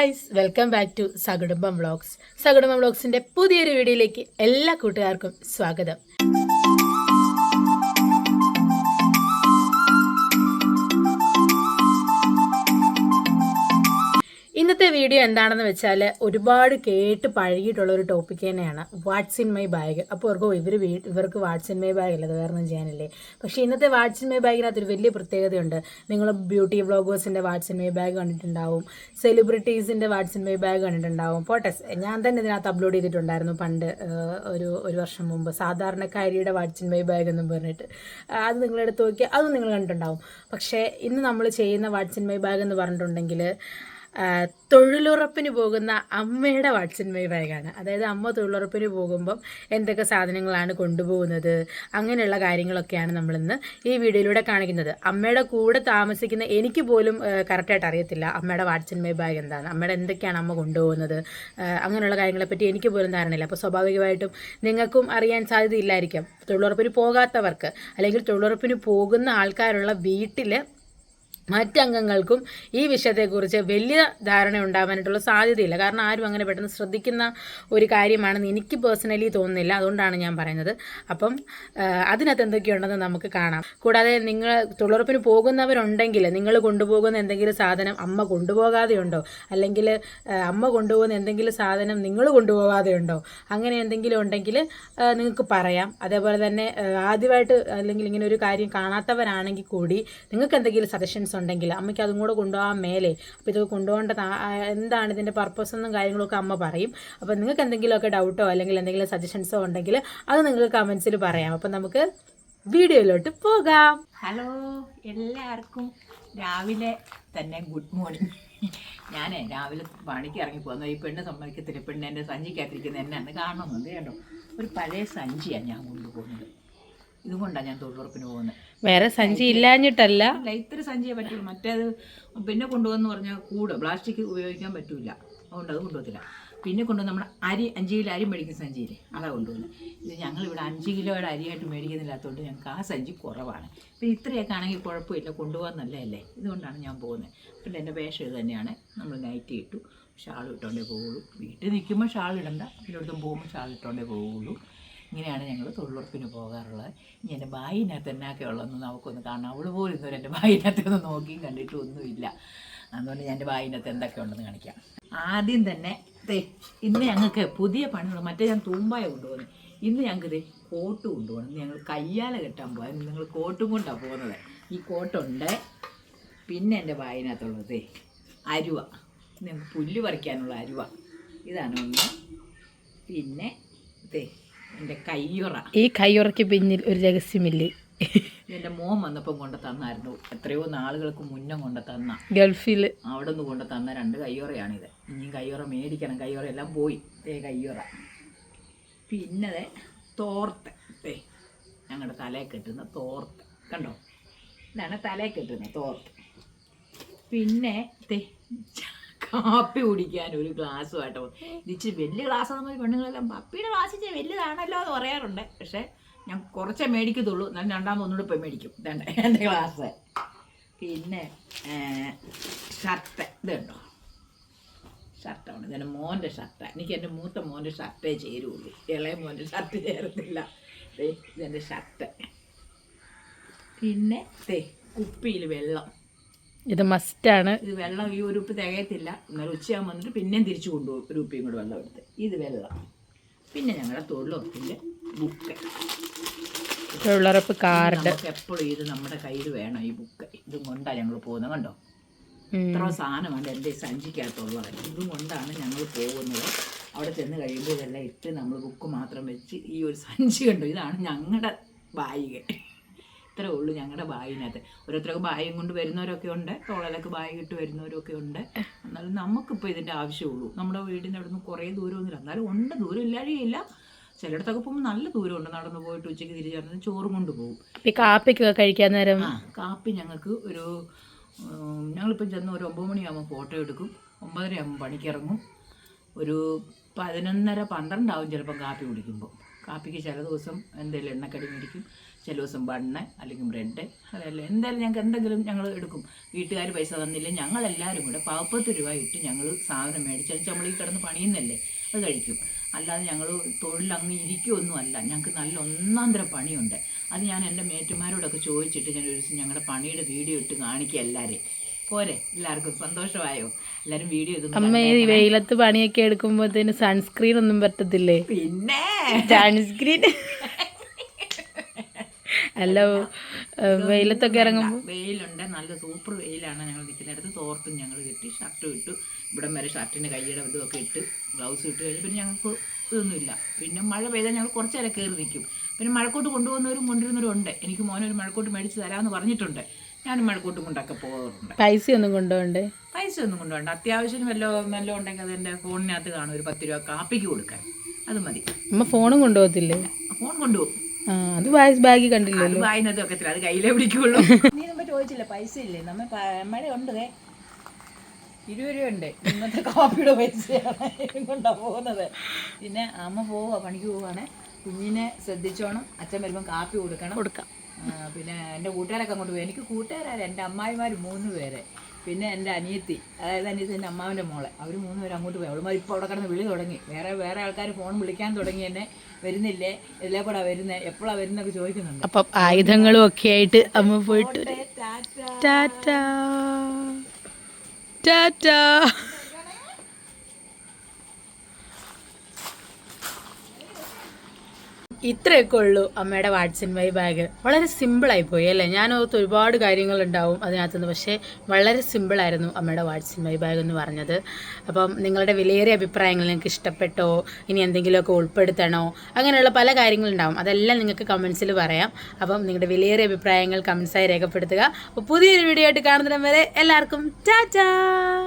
Guys welcome back to Sakudumbam vlogs. Sakudumbam വ്ളോഗ്സിന്റെ പുതിയൊരു വീഡിയോയിലേക്ക് എല്ലാ കൂട്ടുകാർക്കും സ്വാഗതം. ഇന്നത്തെ വീഡിയോ എന്താണെന്ന് വെച്ചാൽ ഒരുപാട് കേട്ട് പഴകിയിട്ടുള്ള ഒരു ടോപ്പിക് തന്നെയാണ്. വാട്സ് ഇൻ മൈ ബാഗ് അപ്പോൾ ഇവർക്ക് ഇവർ ഇവർക്ക് വാട്സ് ഇൻ മൈ ബാഗ് അല്ലേ വേറെ ഒന്നും ചെയ്യാനില്ലേ? പക്ഷേ ഇന്നത്തെ വാട്സ് ഇൻ മൈ ബാഗിനകത്ത് ഒരു വലിയ പ്രത്യേകതയുണ്ട്. നിങ്ങൾ ബ്യൂട്ടി വ്ളോഗേഴ്സിന്റെ വാട്സ് ഇൻ മൈ ബാഗ് കണ്ടിട്ടുണ്ടാവും. സെലിബ്രിറ്റീസിന്റെ വാട്സ് ഇൻ മൈ ബാഗ് കണ്ടിട്ടുണ്ടാവും. പോട്ടെ ഞാൻ തന്നെ ഇതിനകത്ത് അപ്ലോഡ് ചെയ്തിട്ടുണ്ടായിരുന്നു പണ്ട് ഒരു ഒരു വർഷം മുമ്പ്. സാധാരണക്കാരിയുടെ വാട്സ് ഇൻ മൈ ബാഗ് എന്നും പറഞ്ഞിട്ട്. അത് നിങ്ങളെടുത്ത് നോക്കിയാൽ അതും നിങ്ങൾ കണ്ടിട്ടുണ്ടാവും. പക്ഷേ ഇന്ന് നമ്മൾ ചെയ്യുന്ന വാട്സ് ഇൻ മൈ ബാഗ് എന്ന് പറഞ്ഞിട്ടുണ്ടെങ്കിൽ തൊഴിലുറപ്പിന് പോകുന്ന അമ്മയുടെ വാട്സൻ മൈ ബാഗാണ് അതായത് അമ്മ തൊഴിലുറപ്പിന് പോകുമ്പം എന്തൊക്കെ സാധനങ്ങളാണ് കൊണ്ടുപോകുന്നത് അങ്ങനെയുള്ള കാര്യങ്ങളൊക്കെയാണ് നമ്മളിന്ന് ഈ വീഡിയോയിലൂടെ കാണിക്കുന്നത്. അമ്മയുടെ കൂടെ താമസിക്കുന്ന എനിക്ക് പോലും കറക്റ്റായിട്ട് അറിയത്തില്ല അമ്മയുടെ വാട്സൻ മൈ ബാഗ് എന്താണ് അമ്മയുടെ എന്തൊക്കെയാണ് അമ്മ കൊണ്ടുപോകുന്നത് അങ്ങനെയുള്ള കാര്യങ്ങളെപ്പറ്റി എനിക്ക് പോലും ധാരണയില്ല. അപ്പോൾ സ്വാഭാവികമായിട്ടും നിങ്ങൾക്കും അറിയാൻ സാധ്യതയില്ലായിരിക്കാം. തൊഴിലുറപ്പിന് പോകാത്തവർക്ക് അല്ലെങ്കിൽ തൊഴിലുറപ്പിന് പോകുന്ന ആൾക്കാരുള്ള വീട്ടിൽ മറ്റംഗങ്ങൾക്കും ഈ വിഷയത്തെക്കുറിച്ച് വലിയ ധാരണ ഉണ്ടാവാനായിട്ടുള്ള സാധ്യതയില്ല. കാരണം ആരും അങ്ങനെ പെട്ടെന്ന് ശ്രദ്ധിക്കുന്ന ഒരു കാര്യമാണെന്ന് എനിക്ക് പേഴ്സണലി തോന്നുന്നില്ല. അതുകൊണ്ടാണ് ഞാൻ പറയുന്നത്. അപ്പം അതിനകത്ത് എന്തൊക്കെയുണ്ടെന്ന് നമുക്ക് കാണാം. കൂടാതെ നിങ്ങൾ തൊഴിലുറപ്പിന് പോകുന്നവരുണ്ടെങ്കിൽ നിങ്ങൾ കൊണ്ടുപോകുന്ന എന്തെങ്കിലും സാധനം അമ്മ കൊണ്ടുപോകാതെ ഉണ്ടോ അല്ലെങ്കിൽ അമ്മ കൊണ്ടുപോകുന്ന എന്തെങ്കിലും സാധനം നിങ്ങൾ കൊണ്ടുപോകാതെയുണ്ടോ? അങ്ങനെ എന്തെങ്കിലും ഉണ്ടെങ്കിൽ നിങ്ങൾക്ക് പറയാം. അതേപോലെ തന്നെ ആദ്യമായിട്ട് അല്ലെങ്കിൽ ഇങ്ങനെ ഒരു കാര്യം കാണാത്തവരാണെങ്കിൽ കൂടി നിങ്ങൾക്ക് എന്തെങ്കിലും സജഷൻസ് ഉണ്ടെങ്കിൽ അമ്മയ്ക്ക് അതും കൂടെ കൊണ്ടുപോകാൻ മേലെ. അപ്പോൾ ഇതൊക്കെ കൊണ്ടുപോകേണ്ട എന്താണ് ഇതിന്റെ പർപ്പസ് എന്നും കാര്യങ്ങളൊക്കെ അമ്മ പറയും. അപ്പോൾ നിങ്ങൾക്ക് എന്തെങ്കിലുമൊക്കെ ഡൗട്ടോ അല്ലെങ്കിൽ എന്തെങ്കിലും സജഷൻസോ ഉണ്ടെങ്കിൽ അത് നിങ്ങൾക്ക് കമൻസിൽ പറയാം. അപ്പം നമുക്ക് വീഡിയോയിലോട്ട് പോകാം. ഹലോ എല്ലാവർക്കും രാവിലെ തന്നെ ഗുഡ് മോർണിംഗ് ഞാൻ രാവിലെ പണിക്ക് ഇറങ്ങി പോകുന്നു. ഈ പെണ്ണ് സമ്മതിക്കത്തില്ല. പെണ്ണ് എന്റെ സഞ്ചിക്കകത്തിരിക്കുന്ന എന്നെ അന്ന് കാണുന്നുണ്ട് കേട്ടോ. ഒരു പഴയ സഞ്ചിയാണ് ഞാൻ കൊണ്ടുപോകുന്നത്. ഇതുകൊണ്ടാണ് ഞാൻ തൊഴിലുറപ്പിന് പോകുന്നത്. വേറെ സഞ്ചി ഇല്ലാഞ്ഞിട്ടല്ല. ഇത്തിരി ഇത്ര സഞ്ചിയെ പറ്റുള്ളൂ. മറ്റേത് പിന്നെ കൊണ്ടുവന്ന് പറഞ്ഞാൽ കൂട് പ്ലാസ്റ്റിക് ഉപയോഗിക്കാൻ പറ്റൂല. അതുകൊണ്ട് അത് കൊണ്ടുപോകത്തില്ല പിന്നെ കൊണ്ടുവന്ന് നമ്മൾ അരി അഞ്ച് കിലോ അരി മേടിക്കുന്ന സഞ്ചിയില്ലേ? അതാ കൊണ്ടുപോകുന്നത് ഇത് ഞങ്ങളിവിടെ അഞ്ച് കിലോയുടെ അരിയായിട്ട് മേടിക്കുന്നില്ലാത്തതുകൊണ്ട് ഞങ്ങൾക്ക് ആ സഞ്ചി കുറവാണ്. പിന്നെ ഇത്രയൊക്കെ ആണെങ്കിൽ കുഴപ്പമില്ല. കൊണ്ടുപോകാൻ നല്ലതല്ലേ? ഇതുകൊണ്ടാണ് ഞാൻ പോകുന്നത്. പിന്നെ എന്റെ വേഷം ഇത് തന്നെയാണ്. നമ്മൾ നൈറ്റ് ഇട്ടു. ഷാൾ ഇട്ടോണ്ടേ പോവുള്ളൂ. വീട്ടിൽ നിൽക്കുമ്പോൾ ഷാൾ ഇടണ്ട. എല്ലായിടത്തും പോകുമ്പോൾ ഷാൾ ഇട്ടോണ്ടേ പോവുള്ളൂ. ഇങ്ങനെയാണ് ഞങ്ങൾ തൊഴിലുറപ്പിന് പോകാറുള്ളത്. ഇനി എന്റെ ബായിനകത്ത് എന്നൊക്കെ ഉള്ളതെന്ന് നമുക്കൊന്ന് കാണാം അവൾ പോലും ഇന്നൊരു എന്റെ ബായിനകത്ത് ഒന്ന് നോക്കിയും കണ്ടിട്ടും ഒന്നുമില്ല. അതുകൊണ്ട് ഞാൻ എന്റെ ബായിനകത്ത് എന്തൊക്കെ ഉണ്ടെന്ന് കാണിക്കാം. ആദ്യം തന്നെ ഇന്ന് ഞങ്ങൾക്ക് പുതിയ പണികൾ മറ്റേ ഞാൻ തൂമ്പായ കൊണ്ടുപോകുന്നത് ഇന്ന് ഞങ്ങൾക്ക് ദേ കോട്ട് കൊണ്ടുപോകണം. ഞങ്ങൾ കയ്യാല കെട്ടാൻ പോകാൻ നിങ്ങൾ കോട്ടും കൊണ്ടാണ് പോകുന്നത്. ഈ കോട്ടുണ്ട് പിന്നെ എന്റെ ബായിനകത്തുള്ളത് ദേ അരുവ. പുല്ല് പറിക്കാനുള്ള അരുവ. ഇതാണ് ഒന്ന്. പിന്നെ ദേ എന്റെ കയ്യുറ ഈ കയ്യുറയ്ക്ക് പിന്നിൽ ഒരു രഹസ്യമില്ലേ? എന്റെ മോൻ വന്നപ്പം കൊണ്ട് തന്നായിരുന്നു. എത്രയോ നാളുകൾക്ക് മുന്നേ കൊണ്ട് തന്ന. ഗൾഫിൽ അവിടെ നിന്ന് കൊണ്ട് തന്ന രണ്ട് കയ്യുറയാണിത് ഇനിയും കയ്യുറ മേടിക്കണം. കയ്യുറ എല്ലാം പോയി. ദേ കയ്യുറ പിന്നെ തോർത്ത്. ദേ ഞങ്ങളുടെ തലയിൽ കെട്ടുന്ന തോർത്ത്. കണ്ടോ? ഇതാണ് തലയിൽ കെട്ടുന്ന തോർത്ത്. പിന്നെ ദേ കാപ്പി കുടിക്കാൻ ഒരു ഗ്ലാസ്സുമായിട്ട് ഇത് ഇച്ചിരി വലിയ ഗ്ലാസ് നമ്മൾ പെണ്ണുങ്ങളെല്ലാം പപ്പിയുടെ ഗ്ലാസ് ഇച്ചിരി വലുതാണല്ലോ എന്ന് പറയാറുണ്ട്. പക്ഷേ ഞാൻ കുറച്ചേ മേടിക്കത്തുള്ളൂ. എന്നാലും രണ്ടാമത് ഒന്നുകൂടെ പോയി മേടിക്കും. ഇതണ്ട എന്റെ ഗ്ലാസ് പിന്നെ ഷർട്ട് ഇത് കണ്ടോ? ഷർട്ടാണ് ഇതെന്റെ മോന്റെ ഷർട്ടാണ് എനിക്ക് എന്റെ മൂത്ത മോന്റെ ഷർട്ടേ ചേരുള്ളൂ. ഇളയ മോന്റെ ഷർട്ട് ചേരത്തില്ല. ഇതെന്റെ ഷർട്ട് പിന്നെ തേ കുപ്പിയിൽ വെള്ളം. ഇത് മസ്റ്റാണ്. ഇത് വെള്ളം ഈ ഒരു ഉപ്പ് തികയത്തില്ല. എന്നാൽ ഉച്ചയാകുമ്പോൾ വന്നിട്ട് പിന്നെയും തിരിച്ചു കൊണ്ടുപോകും. ഒരു ഉപ്പിയും കൂടെ വെള്ളം എടുത്ത്. ഇത് വെള്ളം. പിന്നെ ഞങ്ങളുടെ തൊഴിലുറപ്പിന്റെ ബുക്ക്. തൊഴിലുറപ്പ് കാർഡ്. എപ്പോഴും ഇത് നമ്മുടെ കയ്യിൽ വേണം ഈ ബുക്ക്. ഇതും കൊണ്ടാണ് ഞങ്ങൾ പോകുന്നത്. കണ്ടോ? ഇത്ര സാധനമാണ് എന്റെ സഞ്ചിക്കകത്തുള്ളത് ഇതും കൊണ്ടാണ് ഞങ്ങൾ പോകുന്നത്. അവിടെ ചെന്ന് കഴിയുമ്പോൾ ഇതെല്ലാം ഇട്ട് നമ്മൾ ബുക്ക് മാത്രം വെച്ച് ഈ ഒരു സഞ്ചി കണ്ടോ? ഇതാണ് ഞങ്ങളുടെ ബായിക. ഇത്രേ ഉള്ളൂ ഞങ്ങളുടെ ബായിനകത്ത്. ഓരോരുത്തർക്ക് ബായും കൊണ്ട് വരുന്നവരൊക്കെ ഉണ്ട്. തോളലൊക്കെ ബായി ഇട്ട് വരുന്നവരൊക്കെ ഉണ്ട്. എന്നാലും നമുക്കിപ്പോൾ ഇതിന്റെ ആവശ്യമുള്ളൂ നമ്മുടെ വീടിന്റെ അവിടെ നിന്ന് കുറേ ദൂരമൊന്നുമില്ല. എന്നാലും ഉണ്ട്. ദൂരം ഇല്ലാഴിയില്ല ചിലയിടത്തൊക്കെ പോകുമ്പോൾ നല്ല ദൂരമുണ്ട്. നടന്നു പോയിട്ട് ഉച്ചയ്ക്ക് തിരിച്ചു നടന്ന് ചോറും കൊണ്ട് പോകും. കാപ്പിക്കൊക്കെ കഴിക്കാൻ നേരം? ആ കാപ്പി ഞങ്ങൾക്ക് ഒരു ഞങ്ങളിപ്പം ചെന്ന് ഒരു ഒമ്പത് മണിയാകുമ്പോൾ ഫോട്ടോ എടുക്കും. ഒമ്പതരയാകുമ്പോൾ പണിക്കിറങ്ങും. ഒരു പതിനൊന്നര പന്ത്രണ്ടാവും ചിലപ്പം കാപ്പി കുടിക്കുമ്പോൾ കാപ്പിക്ക് ചില ദിവസം എന്തെങ്കിലും എണ്ണക്കടി മേടിക്കും ചില ദിവസം ബണ്ണ് അല്ലെങ്കിൽ ബ്രെഡ് അതല്ല? എന്തായാലും ഞങ്ങൾക്ക് എന്തെങ്കിലും ഞങ്ങൾ എടുക്കും. വീട്ടുകാർ പൈസ തന്നില്ല ഞങ്ങളെല്ലാവരും കൂടെ പാവപ്പത്ത് രൂപ ഇട്ട് ഞങ്ങൾ സാധനം മേടിച്ചാൽ നമ്മൾ ഈ കിടന്ന് പണിയുന്നല്ലേ? അത് കഴിക്കും. അല്ലാതെ ഞങ്ങൾ തൊഴിലങ്ങ് ഇരിക്കുമൊന്നുമല്ല ഞങ്ങൾക്ക് നല്ല ഒന്നാന്തരം തരം പണിയുണ്ട്. അത് ഞാൻ എന്റെ മേറ്റുമാരോടൊക്കെ ചോദിച്ചിട്ട് ഞാൻ ഒരു ദിവസം ഞങ്ങളുടെ പണിയുടെ വീഡിയോ ഇട്ട് കാണിക്കുക എല്ലാവരെയും പോരെ. എല്ലാവർക്കും സന്തോഷമായോ? എല്ലാരും വീഡിയോ അമ്മ ഈ വെയിലത്ത് പണിയൊക്കെ എടുക്കുമ്പോഴത്തേന് സൺസ്ക്രീൻ ഒന്നും പറ്റത്തില്ലേ പിന്നെ? സൺസ്ക്രീൻ അല്ല വെയിലത്തൊക്കെ ഇറങ്ങുമ്പോൾ വെയിലുണ്ട്. നല്ല സൂപ്പർ വെയിലാണ് ഞങ്ങൾ നിൽക്കുന്നിടത്ത് തോർത്തും ഞങ്ങൾ കിട്ടി ഷർട്ട് ഇട്ടു. ഇവിടം വരെ ഷർട്ടിന് കൈയുടെ ഇതുമൊക്കെ ഇട്ട് ഗ്ലൗസ് ഇട്ട് കഴിഞ്ഞ് പിന്നെ ഞങ്ങൾക്ക് ഇതൊന്നുമില്ല. പിന്നെ മഴ പെയ്താൽ ഞങ്ങൾ കുറച്ച് നേരം കയറി നിൽക്കും. പിന്നെ മഴക്കോട്ട് കൊണ്ടുപോകുന്നവരും കൊണ്ടുവരുന്നവരും ഉണ്ട്. എനിക്ക് മോനൊരു മഴക്കോട്ട് മേടിച്ച് തരാമെന്ന് പറഞ്ഞിട്ടുണ്ട്. ഞാനും മഴക്കോട്ടും കൊണ്ടൊക്കെ പോകാറുണ്ട് പൈസ ഒന്നും കൊണ്ടുപോകണ്ടേ? പൈസ ഒന്നും കൊണ്ടുപോകണ്ട. അത്യാവശ്യം വല്ല വല്ലതും ഉണ്ടെങ്കിൽ അത് എന്റെ ഫോണിനകത്ത് കാണും ഒരു പത്ത് രൂപ കാപ്പിക്ക് കൊടുക്കാൻ. അത് മതി. അമ്മ ഫോണും കൊണ്ടുപോകത്തില്ലേ? ഫോൺ കൊണ്ടുപോകും. അത് അത് ബാഗ് കണ്ടില്ലല്ലോ. വായനതും അത് കയ്യിലേ പിടിക്കുള്ളൂ. നീ നമ്മൾ ചോദിച്ചില്ല പൈസ ഇല്ലേ നമ്മൾ മഴ ഉണ്ട് ദേ. ഇരുപത് രൂപ ഉണ്ട് ഇന്നത്തെ കാപ്പിയുടെ പൈസയാണ് കൊണ്ടാണ് കൊണ്ടാ പോകുന്നത്. പിന്നെ അമ്മ പോവുക പണിക്ക് പോവാണ് കുഞ്ഞിനെ ശ്രദ്ധിച്ചോണം. അച്ഛൻ വരുമ്പം കാപ്പി കൊടുക്കണം. കൊടുക്കാം. പിന്നെ എന്റെ കൂട്ടുകാരൊക്കെ അങ്ങോട്ട് പോയി. എനിക്ക് കൂട്ടുകാരാണ് എന്റെ അമ്മായിമാർ മൂന്ന് പേരെ. പിന്നെ എന്റെ അനിയത്തി. അതായത് അനിയത്തി എന്റെ അമ്മാവിന്റെ മോളെ. അവർ മൂന്ന് പേര് അങ്ങോട്ട് പോയി. അവളുമാർ ഇപ്പോൾ അവിടെ കിടന്ന് വിളി തുടങ്ങി. വേറെ വേറെ ആൾക്കാർ ഫോൺ വിളിക്കാൻ തുടങ്ങി എന്നെ. വരുന്നില്ലേ? ഇതിലേ കൂടെ വരുന്നത് എപ്പോഴാണ് വരുന്നൊക്കെ ചോദിക്കുന്നുണ്ട്. അപ്പം ആയുധങ്ങളും ഒക്കെ ആയിട്ട് അമ്മ പോയിട്ട്. ടാറ്റാ. ടാറ്റാ. ഇത്രയൊക്കെ ഉള്ളൂ അമ്മയുടെ വാട്സൺ വൈ ബാഗ്. വളരെ സിമ്പിളായി പോയി അല്ലേ? ഞാൻ ഓർത്ത് ഒരുപാട് കാര്യങ്ങളുണ്ടാവും അതിനകത്തുനിന്ന്. പക്ഷേ വളരെ സിമ്പിളായിരുന്നു അമ്മയുടെ വാട്സൺ വൈ ബാഗ് എന്ന് പറഞ്ഞത്. അപ്പം നിങ്ങളുടെ വിലയേറിയ അഭിപ്രായങ്ങൾ നിങ്ങൾക്ക് ഇഷ്ടപ്പെട്ടോ? ഇനി എന്തെങ്കിലുമൊക്കെ ഉൾപ്പെടുത്തണോ? അങ്ങനെയുള്ള പല കാര്യങ്ങളുണ്ടാവും. അതെല്ലാം നിങ്ങൾക്ക് കമൻസിൽ പറയാം. അപ്പം നിങ്ങളുടെ വിലയേറിയ അഭിപ്രായങ്ങൾ കമൻസായി രേഖപ്പെടുത്തുക. അപ്പോൾ പുതിയൊരു വീഡിയോ ആയിട്ട് കാണുന്നതിന് വരെ എല്ലാവർക്കും ടാറ്റാ!